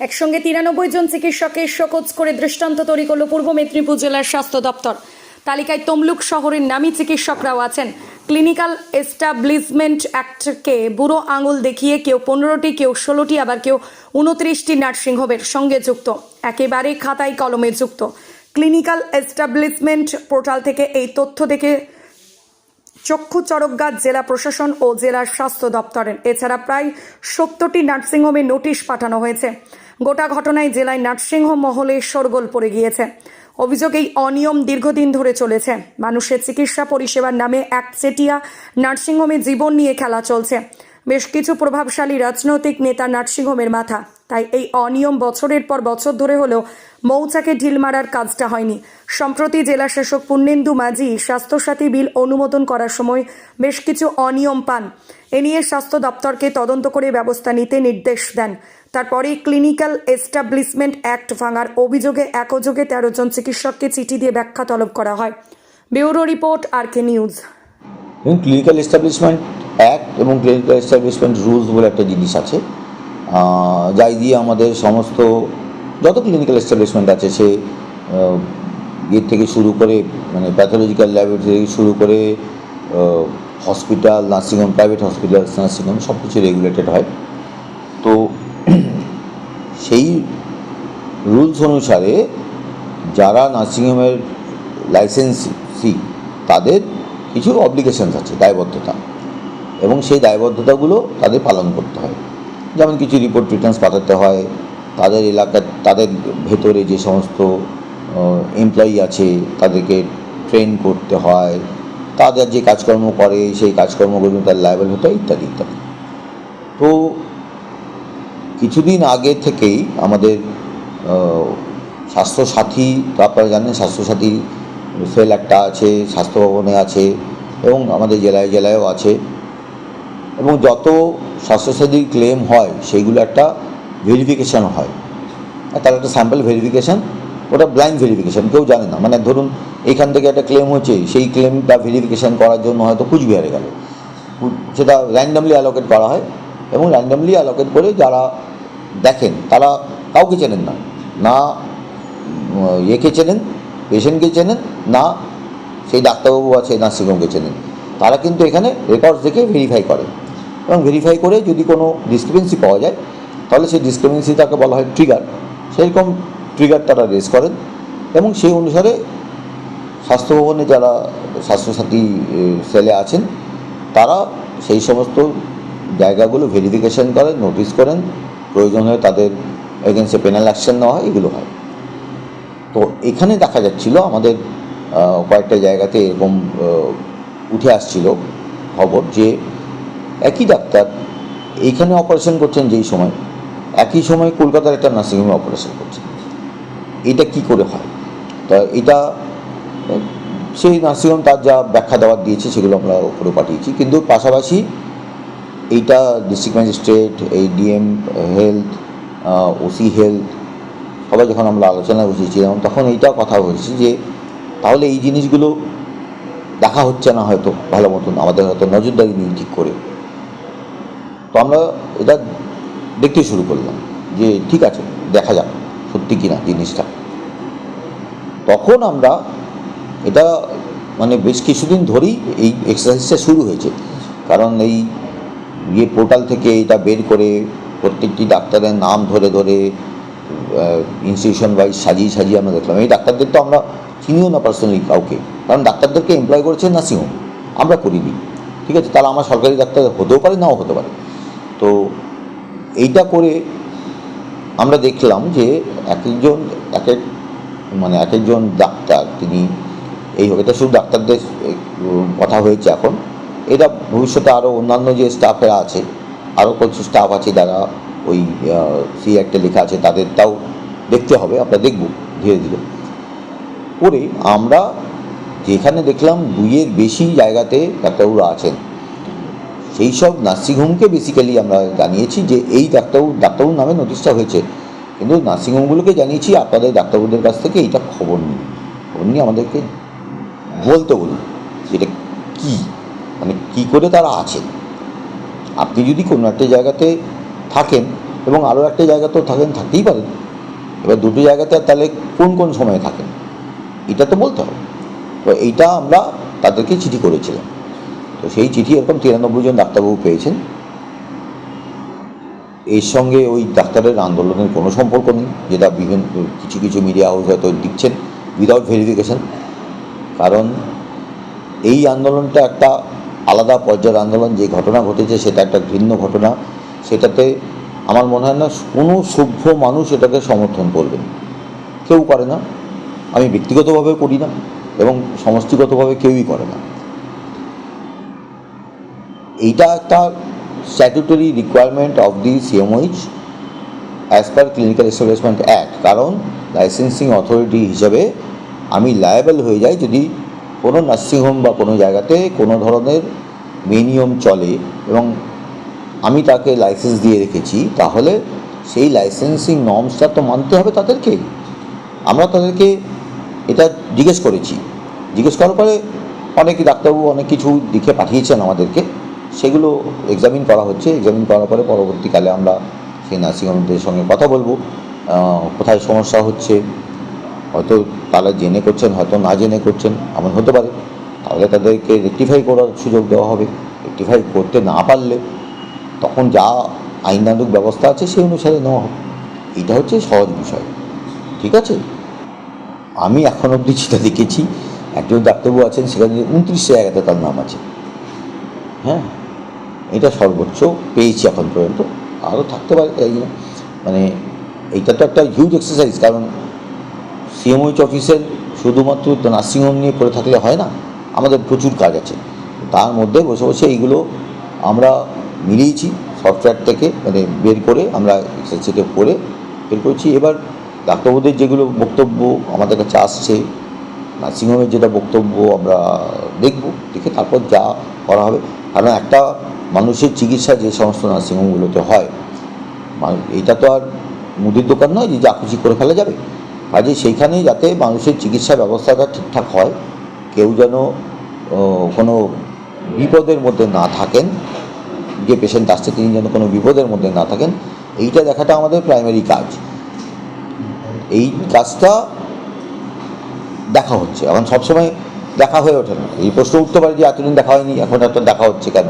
একসঙ্গে তিরানব্বই জন চিকিৎসকের শোকজ করে দৃষ্টান্ত তৈরি করল পূর্ব মেদিনীপুর জেলার স্বাস্থ্য দপ্তর। তালিকায় তমলুক শহরের নামী চিকিৎসকরাও আছেন। ক্লিনিক্যাল এস্টাবলিশমেন্ট অ্যাক্টকে বুড়ো আঙুল দেখিয়ে কেউ পনেরোটি, কেউ ষোলোটি, আবার কেউ উনত্রিশটি নার্সিংহোমের সঙ্গে যুক্ত। একেবারে খাতায় কলমে যুক্ত। ক্লিনিক্যাল এস্টাবলিশমেন্ট পোর্টাল থেকে এই তথ্য দেখে চক্ষু চরকগাছ জেলা প্রশাসন ও জেলার স্বাস্থ্য দপ্তরের। এছাড়া প্রায় সত্তরটি নার্সিংহোমে নোটিশ পাঠানো হয়েছে। গোটা ঘটনায় জেলায় নার্সিংহোম মহলে সরগোল পড়ে গিয়েছে। অভিযোগ এই অনিয়ম দীর্ঘদিন ধরে চলেছে। মানুষের চিকিৎসা পরিষেবার নামে এক চেটিয়া নার্সিংহোমে জীবন নিয়ে খেলা চলছে। বেশ কিছু প্রভাবশালী রাজনৈতিক নেতা নার্সিংহোমের মাথা। তাই এই অনিয়ম বছরের পর বছর ধরে হলেও মৌচাকে ঢিল মারার কাজটা হয়নি। সম্প্রতি জেলা শাসক পূর্ণেন্দু মাঝি স্বাস্থ্যসাথী বিল অনুমোদন করার সময় বেশ কিছু অনিয়ম পান। এ নিয়ে স্বাস্থ্য দপ্তরকে তদন্ত করে ব্যবস্থা নিতে নির্দেশ দেন। তারপরে ক্লিনিক্যাল এস্টাবলিশমেন্ট অ্যাক্ট ভাঙার অভিযোগে একযোগে তেরো জন চিকিৎসককে চিঠি দিয়ে ব্যাখ্যা তলব করা হয়। Bureau report R K news clinical establishment act এবং ক্লিনিক্যাল এস্টাবলিশমেন্ট রুলস বলে একটা জিনিস আছে। যাই দিয়ে আমাদের সমস্ত যত ক্লিনিক্যাল এস্টাবলিশমেন্ট আছে, সে ইয়ের থেকে শুরু করে মানে প্যাথোলজিক্যাল ল্যাবরেটরি থেকে শুরু করে hospital nursing home private hospital nursing home সব কিছু রেগুলেটেড হয়। তো সেই রুলস অনুসারে যারা নার্সিংহোমের লাইসেন্সি তাদের কিছু অব্লিগেশনস আছে, দায়বদ্ধতা। এবং সেই দায়বদ্ধতাগুলো তাদের পালন করতে হয়। যেমন কিছু রিপোর্ট রিটার্নস পাঠাতে হয়, তাদের এলাকা, তাদের ভেতরে যে সমস্ত এমপ্লয়ি আছে, তাদেরকে ট্রেন করতে হয়, তাদের যে কাজকর্ম করে, সেই কাজকর্মগুলো তার লাইবেল হতে ইত্যাদি ইত্যাদি। তো কিছুদিন আগে থেকেই আমাদের স্বাস্থ্যসাথী, তো আপনারা জানেন স্বাস্থ্যসাথী, সেল একটা আছে, স্বাস্থ্য ভবনে আছে, এবং আমাদের জেলায় জেলায়ও আছে। এবং যত স্বাস্থ্যসাথীর ক্লেম হয়, সেইগুলো একটা ভেরিফিকেশান হয়। তার একটা স্যাম্পল ভেরিফিকেশান ওটা ব্লাইন্ড ভেরিফিকেশান কেউ জানে না। মানে ধরুন, এখান থেকে একটা ক্লেম হচ্ছে, সেই ক্লেমটা ভেরিফিকেশান করার জন্য হয়তো কুচবিহারে গেল। সেটা র্যান্ডামলি অ্যালোকেট করা হয় এবং র্যান্ডামলি অ্যালোকেট করে যারা দেখেন, তারা কাউকে চেনেন না। না ইয়েকে চেনেন পেশেন্টকে চেনেন, না সেই ডাক্তারবাবু আছে নার্সিংহোমকে চেনেন। তারা কিন্তু এখানে রেকর্ডস দেখে ভেরিফাই করে। এবং ভেরিফাই করে যদি কোনো ডিসক্রিপেন্সি পাওয়া যায়, তাহলে সেই ডিসক্রিপেন্সি তাকে বলা হয় ট্রিগার সেরকম ট্রিগার তারা রেজ করেন এবং সেই অনুসারে স্বাস্থ্য ভবনে যারা স্বাস্থ্যসাথী সেলে আছেন, তারা সেই সমস্ত জায়গাগুলো ভেরিফিকেশন করেন নোটিশ করেন, প্রয়োজন হয়ে তাদের এগেনস্টে পেনাল অ্যাকশন নেওয়া হয়, এগুলো হয়। তো এখানে দেখা যাচ্ছিল, আমাদের কয়েকটা জায়গাতে এরকম উঠে আসছিল খবর যে একই ডাক্তার এইখানে অপারেশন করছেন যেই সময়। একই সময় কলকাতার একটা নার্সিংহোমে অপারেশন করছেন। এটা কি করে হয়? তা এটা, সেই নার্সিংহোম তার যা ব্যাখ্যা দেওয়ার দিয়েছে সেগুলো আমরা উপরে পাঠিয়েছি। কিন্তু পাশাপাশি এইটা ডিস্ট্রিক্ট ম্যাজিস্ট্রেট এই ডিএম হেলথ ওসি হেলথ সবাই যখন আমরা আলোচনা বসেছিলাম তখন এইটা কথা বলছি যে, তাহলে এই জিনিসগুলো দেখা হচ্ছে না হয়তো ভালো মতন। আমাদের হয়তো নজরদারি নিয়ে ঠিক করে তো আমরা এটা দেখতে শুরু করলাম যে ঠিক আছে, দেখা যাক সত্যি কিনা জিনিসটা। তখন আমরা এটা মানে বেশ কিছুদিন ধরেই এই এক্সারসাইজটা শুরু হয়েছে। কারণ এই ইয়ে পোর্টাল থেকে এটা বের করে প্রত্যেকটি ডাক্তারের নাম ধরে ধরে ইনস্টিটিউশন ওয়াইজ সাজিয়ে সাজিয়ে আমরা দেখলাম। এই ডাক্তারদের তো আমরা চিনিও না পার্সোনালি কাউকে। কারণ ডাক্তারদেরকে এমপ্লয় করেছে নার্সিংহোম আমরা করিনি। ঠিক আছে, তাহলে আমার সরকারি ডাক্তার হতেও পারে, নাও হতে পারে। তো এইটা করে আমরা দেখলাম যে এক একজন এক এক মানে এক একজন ডাক্তার তিনি এই এটা শুধু ডাক্তারদের কথা হয়েছে এখন। এটা ভবিষ্যতে আরও অন্যান্য যে স্টাফেরা আছে আরও কিছু স্টাফ আছে যারা ওই সি একটা লেখা আছে, তাদেরটাও দেখতে হবে, আমরা দেখব ধীরে ধীরে। করে আমরা যেখানে দেখলাম দুইয়ের বেশি জায়গাতে ডাক্তারবাবুরা আছেন। সেই সব নার্সিংহোমকে বেসিক্যালি আমরা জানিয়েছি যে এই ডাক্তারবাবু, ডাক্তারবাবুর নামে নোটিশটা হয়েছে। কিন্তু নার্সিংহোমগুলোকে জানিয়েছি, আপনাদের ডাক্তারবাবুদের কাছ থেকে এইটা খবর নিন খবর নিয়ে আমাদেরকে বলতে বলুন এটা কি? মানে কি করে তারা আছেন? আপনি যদি কোনো একটা জায়গাতে থাকেন এবং আরও একটা জায়গা তো থাকেন, থাকতেই পারেন। এবার দুটো জায়গাতে তাহলে কোন কোন সময়ে থাকেন? এটা তো বলতে হবে। এইটা আমরা তাদেরকে চিঠি করেছিলাম। তো সেই চিঠি এরকম তিরানব্বই জন ডাক্তারবাবু পেয়েছেন। এর সঙ্গে ওই ডাক্তারের আন্দোলনের কোনো সম্পর্ক নেই, যেটা বিভিন্ন, কিছু কিছু মিডিয়া হাউস হয়তো দিচ্ছেন উইদাউট ভেরিফিকেশন কারণ এই আন্দোলনটা একটা আলাদা পর্যায়ের আন্দোলন, যে ঘটনা ঘটেছে সেটা একটা ভিন্ন ঘটনা। সেটাতে আমার মনে হয় না কোনো সভ্য মানুষ এটাকে সমর্থন করবেন কেউ করে না। আমি ব্যক্তিগতভাবে করি না এবং সমষ্টিগতভাবে কেউই করে না। এইটা একটা statutory requirement of the CMOH as per clinical establishment act কারণ লাইসেন্সিং অথরিটি হিসাবে আমি লায়াবেল হয়ে যাই যদি কোনো নার্সিংহোম বা কোনো জায়গাতে কোনো ধরনের মেনিয়ম চলে এবং আমি তাকে লাইসেন্স দিয়ে রেখেছি, তাহলে সেই লাইসেন্সিং নর্মসটা তো মানতে হবে তাদেরকে। আমরা তাদেরকে এটা জিজ্ঞেস করেছি। জিজ্ঞেস করার পরে অনেক ডাক্তারবাবু অনেক কিছু লিখে পাঠিয়েছেন আমাদেরকে। সেগুলো এক্সামিন করা হচ্ছে। এক্সামিন করার পরে পরবর্তীকালে আমরা সেই নার্সিংহোমদের সঙ্গে কথা বলব। কোথায় সমস্যা হচ্ছে? হয়তো তারা জেনে করছেন, হয়তো না জেনে করছেন, এমন হতে পারে। তাহলে তাদেরকে রেক্টিফাই করার সুযোগ দেওয়া হবে। রেক্টিফাই করতে না পারলে তখন যা আইনানুক ব্যবস্থা আছে সেই অনুসারে নেওয়া হবে। এটা হচ্ছে সহজ বিষয়। ঠিক আছে? আমি এখন অবধি যেটা দেখেছি, একজন ডাক্তারবাবু আছেন, সেখানে উনত্রিশ জায়গাতে তার নাম আছে। হ্যাঁ? এটা সর্বোচ্চ পেয়েছি এখন পর্যন্ত। আরও থাকতে পারে। মানে এইটা তো একটা হিউজ এক্সারসাইজ কারণ সিএমওইচ অফিসের শুধুমাত্র তো নার্সিংহোম নিয়ে পড়ে থাকলে হয় না, আমাদের প্রচুর কাজ আছে। তার মধ্যে বসে বসে এইগুলো আমরা মিলিয়েছি সফটওয়্যার থেকে মানে বের করে আমরা থেকে পড়ে বের করেছি। এবার ডাক্তারবাবুদের যেগুলো বক্তব্য আমাদের কাছে আসছে নার্সিংহোমের যেটা বক্তব্য আমরা দেখব, দেখে তারপর যা করা হবে। কারণ একটা মানুষের চিকিৎসা যে সমস্ত নার্সিংহোমগুলোতে হয় এটা তো আর মুদির দোকান নয় যে যা খুশি করে ফেলা যাবে। কাজে সেইখানে যাতে মানুষের চিকিৎসা ব্যবস্থাটা ঠিকঠাক হয়, কেউ যেন কোনো বিপদের মধ্যে না থাকেন, যে পেশেন্ট আসছে তিনি যেন কোনো বিপদের মধ্যে না থাকেন, এইটা দেখাটা আমাদের প্রাইমারি কাজ। এই কাজটা দেখা হচ্ছে। এখন সবসময় দেখা হয়ে ওঠে না। এই প্রশ্ন উঠতে পারে যে এতদিন দেখা হয়নি, এখন এত দেখা হচ্ছে কেন?